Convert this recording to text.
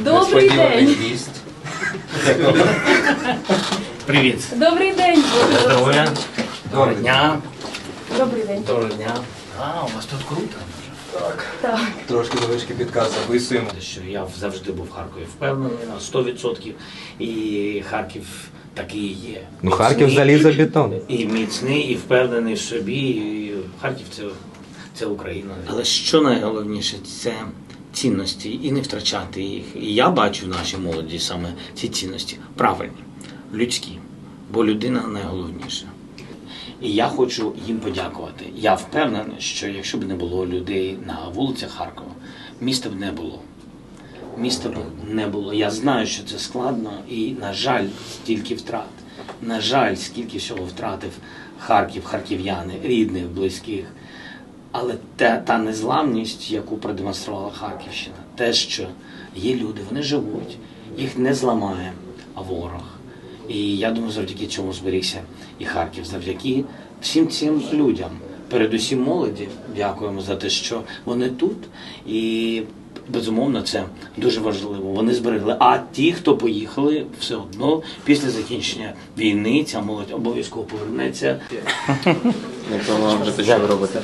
Добрий день. Привіт. Добрий день. Здоров'я. Доброго Добрий дня. Добрий день. Доброго дня. А, у вас тут круто. Так. Трошки невеличкий підказ записуємо. Що я завжди був в Харкові впевнений на 100%. І Харків такий і є. Ну, Харків залізобетон. І міцний, і впевнений в собі. І Харків це, це Україна. Але що найголовніше, це цінності і не втрачати їх. І я бачу в нашій молоді саме ці цінності правильні, людські, бо людина найголовніша. І я хочу їм подякувати. Я впевнений, що якщо б не було людей на вулицях Харкова, міста б не було. Міста б не було. Я знаю, що це складно, і, на жаль, стільки втрат. На жаль, скільки всього втратив Харків, харків'яни, рідних, близьких. Але та, та незламність, яку продемонструвала Харківщина, те, що є люди, вони живуть, їх не зламає ворог. І я думаю, завдяки цьому зберігся і Харків, завдяки всім цим людям, передусім молоді. Дякуємо за те, що вони тут. І безумовно це дуже важливо. Вони зберегли. А ті, хто поїхали, все одно після закінчення війни, ця молодь обов'язково повернеться. Якщо вам вже ви робите.